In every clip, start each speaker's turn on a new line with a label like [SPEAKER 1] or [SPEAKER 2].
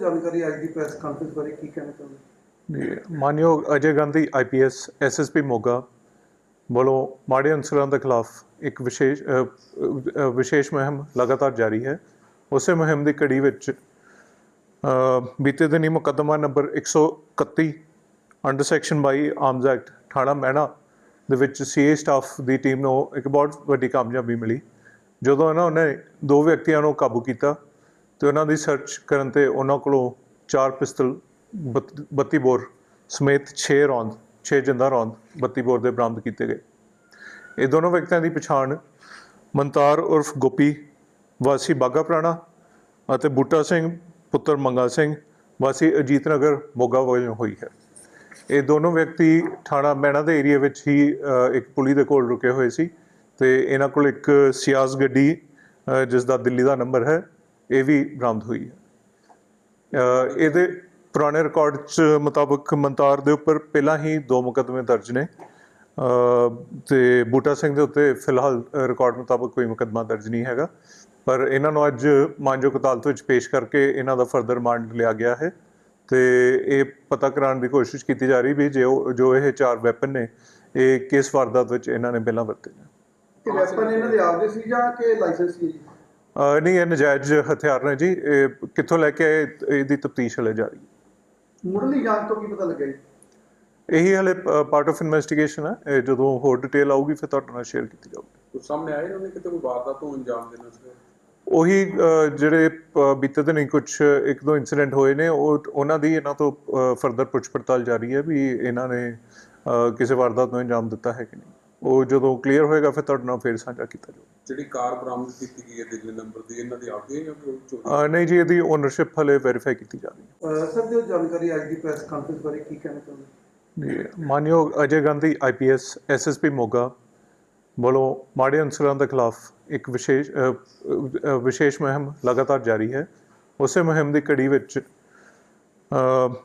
[SPEAKER 1] ਜਾਣਕਾਰੀ ਅੱਜ ਦੀ press conference ਬਾਰੇ ਕੀ ਕਹਿਣਾ ਚਾਹੁੰਦੇ
[SPEAKER 2] ਮਾਨਯੋਗ ਅਜੇ ਗਾਂਧੀ ਆਈਪੀਐਸ ਐਸਐਸਪੀ ਮੋਗਾ ਵੱਲੋਂ ਮਾੜੇ ਅਨਸਰਾਂ ਦੇ ਖਿਲਾਫ ਇੱਕ ਵਿਸ਼ੇਸ਼ ਵਿਸ਼ੇਸ਼ ਮੁਹਿੰਮ ਲਗਾਤਾਰ ਜਾਰੀ ਹੈ। ਉਸੇ ਮੁਹਿੰਮ ਦੀ ਕੜੀ ਵਿੱਚ ਬੀਤੇ ਦਿਨੀ ਮੁਕੱਦਮਾ number 131 under section 22 arms act ਥਾਣਾ ਮਹਿਣਾ ਦੇ ਵਿੱਚ ਸੀਏ ਸਟਾਫ ਦੀ ਟੀਮ ਨੂੰ ਇੱਕ ਬਹੁਤ ਵੱਡੀ ਕਾਮਯਾਬੀ ਮਿਲੀ। ਜਦੋਂ ਇਹਨਾਂ ਨੇ ਦੋ ਵਿਅਕਤੀਆਂ ਨੂੰ ਕਾਬੂ ਕੀਤਾ ਤੇ ਉਹਨਾਂ ਦੀ ਸਰਚ ਕਰਨ ਤੇ ਉਹਨਾਂ ਕੋਲੋਂ ਚਾਰ ਪਿਸਤਲ 32 ਬੋਰ ਸਮੇਤ 6 ਰੌਂਦ 6 ਜਿੰਦਾ ਰੌਂਦ 32 ਬੋਰ ਦੇ ਬਰਾਮਦ ਕੀਤੇ ਗਏ। ਇਹ ਦੋਨੋਂ ਵਿਅਕਤੀਆਂ ਦੀ ਪਛਾਣ ਮਨਤਾਰ ਉਰਫ ਗੋਪੀ ਵਾਸੀ ਬਾਗਾ ਪ੍ਰਾਣਾ ਅਤੇ ਬੂਟਾ ਸਿੰਘ ਪੁੱਤਰ ਮੰਗਾ ਸਿੰਘ ਵਾਸੀ ਅਜੀਤ ਨਗਰ ਮੋਗਾ ਵਜੋਂ ਹੋਈ ਹੈ। ਇਹ ਦੋਨੋਂ ਵਿਅਕਤੀ ਥਾਣਾ ਮੈਣਾ ਦੇ ਏਰੀਆ ਵਿੱਚ ਹੀ ਇੱਕ ਪੁਲੀ ਦੇ ਕੋਲ ਰੁਕੇ ਹੋਏ ਸੀ ਤੇ ਇਹਨਾਂ ਕੋਲ ਇੱਕ ਸਿਆਜ਼ ਗੱਡੀ ਅ, ਜਿਸ ਦਾ ਦਿੱਲੀ ਦਾ ਨੰਬਰ ਹੈ। ਇਹ ਵੀ ਬਰਾਮਦ ਹੋਈ ਹੈ। ਇਹਦੇ ਪੁਰਾਣੇ ਰਿਕਾਰਡ ਚ ਮੁਤਾਬਕ ਮੰਤਾਰ ਦੇ ਉੱਪਰ ਪਹਿਲਾਂ ਹੀ ਦੋ ਮੁਕੱਦਮੇ ਦਰਜ ਨੇ। ਤੇ ਬੂਟਾ ਸਿੰਘ ਦੇ ਉੱਤੇ ਫਿਲਹਾਲ ਰਿਕਾਰਡ ਮੁਤਾਬਕ ਕੋਈ ਮੁਕੱਦਮਾ ਦਰਜ ਨਹੀਂ ਹੈਗਾ। ਪਰ ਇਹਨਾਂ ਨੂੰ ਅੱਜ ਮਾਨਯੋਗ ਅਦਾਲਤ ਵਿੱਚ ਪੇਸ਼ ਕਰਕੇ ਇਹਨਾਂ ਦਾ ਫਰਦਰ ਰਿਮਾਂਡ ਲਿਆ ਗਿਆ ਹੈ। ਤੇ ਇਹ ਪਤਾ ਕਰਾਉਣ ਦੀ ਕੋਸ਼ਿਸ਼ ਕੀਤੀ ਜਾ ਰਹੀ ਵੀ ਜੇ ਉਹ- ਜੋ ਇਹ ਚਾਰ ਵੈਪਨ ਨੇ, ਇਹ ਕਿਸ ਵਾਰਦਾਤ ਵਿੱਚ ਇਹਨਾਂ ਨੇ ਪਹਿਲਾਂ ਵਰਤੇ ਨੇ।
[SPEAKER 1] ਕਿ ਵੈਪਨ ਇਹਨਾਂ ਦੇ ਆਪਦੇ ਸੀ ਜਾਂ ਕਿ ਲਾਇਸੈਂਸ ਸੀ? ਜੀ
[SPEAKER 2] ਨਹੀਂ ਇਹ ਨਜਾਇਜ਼ ਹਥਿਆਰ ਨੇ ਜੀ। ਇਹ ਕਿੱਥੋਂ ਲੈ ਕੇ ਆਏ, ਇਹਦੀ ਤਫਤੀਸ਼ ਹਲੇ ਜਾਰੀ ਹੈ।
[SPEAKER 1] ਮੁੱਢਲੀ ਜਾਂਚ ਤੋਂ ਕੀ ਪਤਾ ਲੱਗਿਆ ਜੀ?
[SPEAKER 2] ਇਹੀ ਹਲੇ ਪਾਰਟ ਆਫ ਇਨਵੈਸਟੀਗੇਸ਼ਨ ਹੈ। ਇਹ ਜਦੋਂ ਹੋਰ ਡਿਟੇਲ ਆਊਗੀ ਫਿਰ ਤੁਹਾਡੇ ਨਾਲ ਸ਼ੇਅਰ ਕੀਤੀ ਜਾਊਗੀ।
[SPEAKER 3] ਕੁਝ ਸਾਹਮਣੇ ਆਏ ਉਹਨੇ ਕਿਤੇ ਕੋਈ ਵਾਰਦਾਤ ਨੂੰ ਅੰਜਾਮ ਦੇਣਾ ਸੀ
[SPEAKER 2] ਉਹੀ ਜਿਹੜੇ ਬੀਤੇ ਦਿਨ ਕੁਝ ਇੱਕ ਦੋ ਇਨਸੀਡੈਂਟ ਹੋਏ ਨੇ ਉਹ ਉਹਨਾਂ ਦੀ ਇਹਨਾਂ ਤੋਂ ਫਰਦਰ ਪੁੱਛ ਪੜਤਾਲ ਜਾਰੀ ਹੈ ਵੀ ਇਹਨਾਂ ਨੇ ਕਿਸੇ ਵਾਰਦਾਤ ਨੂੰ ਅੰਜਾਮ ਦਿੱਤਾ ਹੈ ਕਿ ਨਹੀਂ। ਉਹ ਜਦੋਂ ਕਲੀਅਰ ਹੋਏਗਾ ਫਿਰ ਤੁਹਾਡੇ ਨਾਲ ਫੇਰ ਸਾਂਝਾ ਕੀਤਾ ਜਾਊਗਾ।
[SPEAKER 3] ਜਿਹੜੀ ਕਾਰ ਬਰਾਮਦ ਕੀਤੀ ਗਈ ਹੈ ਦਿੱਲੀ ਨੰਬਰ ਦੀ ਇਹਨਾਂ ਦੀ ਆਪਦੀ ਹੈ ਜਾਂ ਕੋਈ ਚੋਰੀ?
[SPEAKER 2] ਨਹੀਂ ਜੀ ਇਹਦੀ ਓਨਰਸ਼ਿਪ ਹਲੇ ਵੈਰੀਫਾਈ ਕੀਤੀ ਜਾ ਰਹੀ ਹੈ।
[SPEAKER 1] ਸਰ ਜੋ ਜਾਣਕਾਰੀ ਅੱਜ ਦੀ ਪ੍ਰੈਸ ਕਾਨਫਰੰਸ ਬਾਰੇ ਕੀ ਕਹਿਣਾ ਚਾਹੁੰਦੇ
[SPEAKER 2] ਜੀ ਮਾਨਯੋਗ ਅਜੇ ਗਾਂਧੀ ਆਈਪੀਐਸ ਐਸਐਸਪੀ ਮੋਗਾ ਵੱਲੋਂ ਮਾੜੇ ਅਨਸਰਾਂ ਦੇ ਖਿਲਾਫ ਇੱਕ ਵਿਸ਼ੇਸ਼ ਵਿਸ਼ੇਸ਼ ਮੁਹਿੰਮ ਲਗਾਤਾਰ ਜਾਰੀ ਹੈ। ਉਸੇ ਮੁਹਿੰਮ ਦੀ ਕੜੀ ਵਿੱਚ ਅ,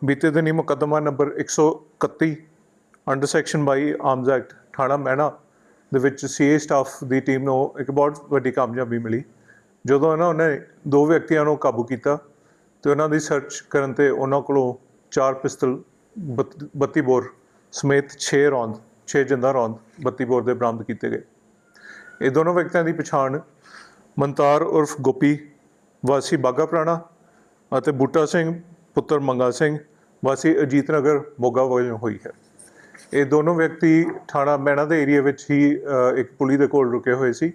[SPEAKER 2] ਬੀਤੇ ਦਿਨੀ ਮੁਕੱਦਮਾ number 131 under section 22 arms act ਥਾਣਾ ਮਹਿਣਾ ਦੇ ਵਿੱਚ ਸੀਏ ਸਟਾਫ ਦੀ ਟੀਮ ਨੂੰ ਇੱਕ ਬਹੁਤ ਵੱਡੀ ਕਾਮਯਾਬੀ ਮਿਲੀ। ਜਦੋਂ ਇਹਨਾਂ ਨੇ ਦੋ ਵਿਅਕਤੀਆਂ ਨੂੰ ਕਾਬੂ ਕੀਤਾ ਤੇ ਉਹਨਾਂ ਦੀ ਸਰਚ ਕਰਨ ਤੇ ਉਹਨਾਂ ਕੋਲੋਂ ਚਾਰ ਪਿਸਤਲ 32 ਬੋਰ ਸਮੇਤ 6 ਰੌਂਦ 6 ਜਿੰਦਾ ਰੌਂਦ 32 ਬੋਰ ਦੇ ਬਰਾਮਦ ਕੀਤੇ ਗਏ। ਇਹ ਦੋਨੋਂ ਵਿਅਕਤੀਆਂ ਦੀ ਪਛਾਣ ਮਨਤਾਰ ਉਰਫ ਗੋਪੀ, ਵਾਸੀ ਬਾਗਾ ਪੁਰਾਣਾ ਅਤੇ ਬੂਟਾ ਸਿੰਘ, ਪੁੱਤਰ ਮੰਗਾ ਸਿੰਘ, ਵਾਸੀ ਅਜੀਤ ਨਗਰ ਮੋਗਾ ਵਜੋਂ ਹੋਈ ਹੈ। ਇਹ ਦੋਨੋਂ ਵਿਅਕਤੀ ਥਾਣਾ ਮੈਣਾ ਦੇ ਏਰੀਆ ਵਿੱਚ ਹੀ ਇੱਕ ਪੁਲੀ ਦੇ ਕੋਲ ਰੁਕੇ ਹੋਏ ਸੀ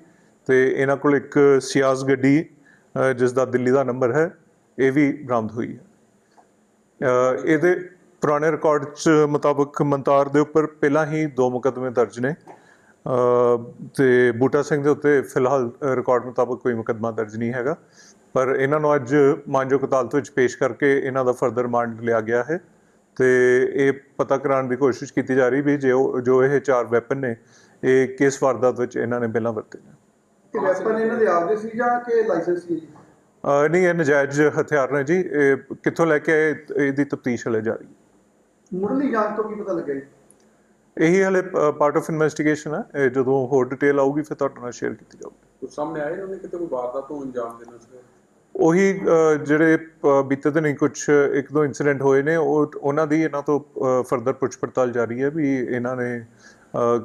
[SPEAKER 2] ਤੇ ਇਹਨਾਂ ਕੋਲ ਇੱਕ ਸਿਆਜ਼ ਗੱਡੀ ਅ, ਜਿਸ ਦਾ ਦਿੱਲੀ ਦਾ ਨੰਬਰ ਹੈ ਇਹ ਵੀ ਬਰਾਮਦ ਹੋਈ ਹੈ। ਇਹਦੇ ਪੁਰਾਣੇ ਰਿਕਾਰਡ ਚ ਮੁਤਾਬਕ ਮੰਤਾਰ ਦੇ ਉੱਪਰ ਪਹਿਲਾਂ ਹੀ ਦੋ ਮੁਕੱਦਮੇ ਦਰਜ ਨੇ। ਅ, ਤੇ ਬੂਟਾ ਸਿੰਘ ਦੇ ਉੱਤੇ ਫਿਲਹਾਲ ਰਿਕਾਰਡ ਮੁਤਾਬਕ ਕੋਈ ਮੁਕੱਦਮਾ ਦਰਜ ਨਹੀਂ ਹੈਗਾ। ਪਰ ਇਹਨਾਂ ਨੂੰ ਅੱਜ ਮਾਨਯੋਗ ਅਦਾਲਤ ਵਿੱਚ ਪੇਸ਼ ਕਰਕੇ ਇਹਨਾਂ ਦਾ ਫਰਦਰ ਰਿਮਾਂਡ ਲਿਆ ਗਿਆ ਹੈ। ਤੇ ਇਹ ਪਤਾ ਕਰਾਉਣ ਦੀ ਕੋਸ਼ਿਸ਼ ਕੀਤੀ ਜਾ ਰਹੀ ਵੀ ਜੇ ਉਹ- ਜੋ ਇਹ ਚਾਰ ਵੈਪਨ ਨੇ ਇਹ ਕਿਸ ਵਾਰਦਾਤ ਵਿੱਚ ਇਹਨਾਂ ਨੇ ਪਹਿਲਾਂ ਵਰਤੇ ਨੇ?
[SPEAKER 1] ਕਿ ਵੈਪਨ ਇਹਨਾਂ ਦੇ ਆਪਦੇ ਸੀ ਜਾਂ ਕਿ ਲਾਇਸੈਂਸ ਸੀ? ਜੀ
[SPEAKER 2] ਨਹੀਂ ਇਹ ਨਜਾਇਜ਼ ਹਥਿਆਰ ਨੇ ਜੀ। ਇਹ ਕਿੱਥੋਂ ਲੈ ਕੇ ਆਏ, ਇਹਦੀ ਤਫਤੀਸ਼ ਹਲੇ ਜਾਰੀ ਹੈ।
[SPEAKER 1] ਮੁੱਢਲੀ ਜਾਂਚ ਤੋਂ ਕੀ ਪਤਾ ਲੱਗਿਆ ਜੀ?
[SPEAKER 2] ਇਹੀ ਹਲੇ ਪਾਰਟ ਆਫ ਇਨਵੈਸਟੀਗੇਸ਼ਨ ਹੈ ਇਹ ਜਦੋਂ ਹੋਰ ਡਿਟੇਲ ਆਊਗੀ ਫਿਰ ਤੁਹਾਡੇ ਨਾਲ ਸ਼ੇਅਰ ਕੀਤੀ ਜਾਊਗੀ।
[SPEAKER 3] ਕੁਝ ਸਾਹਮਣੇ ਆਏ ਉਹਨੇ ਕਿਤੇ ਕੋਈ ਵਾਰਦਾਤ ਨੂੰ ਅੰਜਾਮ ਦੇਣਾ ਸੀ
[SPEAKER 2] ਉਹੀ ਜਿਹੜੇ ਬੀਤੇ ਦਿਨ ਕੁਝ ਇੱਕ ਦੋ ਇਨਸੀਡੈਂਟ ਹੋਏ ਨੇ ਉਹ ਉਹਨਾਂ ਦੀ ਇਹਨਾਂ ਤੋਂ ਫਰਦਰ ਪੁੱਛ ਪੜਤਾਲ ਜਾਰੀ ਹੈ ਵੀ ਇਹਨਾਂ ਨੇ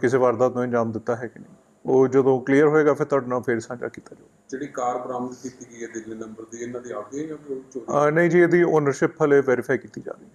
[SPEAKER 2] ਕਿਸੇ ਵਾਰਦਾਤ ਨੂੰ ਅੰਜਾਮ ਦਿੱਤਾ ਹੈ ਕਿ ਨਹੀਂ। ਉਹ ਜਦੋਂ ਕਲੀਅਰ ਹੋਏਗਾ ਫਿਰ ਤੁਹਾਡੇ ਨਾਲ ਫੇਰ ਸਾਂਝਾ ਕੀਤਾ ਜਾਊਗਾ।
[SPEAKER 3] ਜਿਹੜੀ ਕਾਰ ਬਰਾਮਦ ਕੀਤੀ ਗਈ ਹੈ ਦਿੱਲੀ ਨੰਬਰ ਦੀ ਇਹਨਾਂ ਦੀ ਆਪਦੀ ਹੈ ਜਾਂ ਕੋਈ ਚੋਰੀ?
[SPEAKER 2] ਨਹੀਂ ਜੀ ਇਹਦੀ ਓਨਰਸ਼ਿਪ ਹਲੇ ਵੈਰੀਫਾਈ ਕੀਤੀ ਜਾ ਰਹੀ ਹੈ।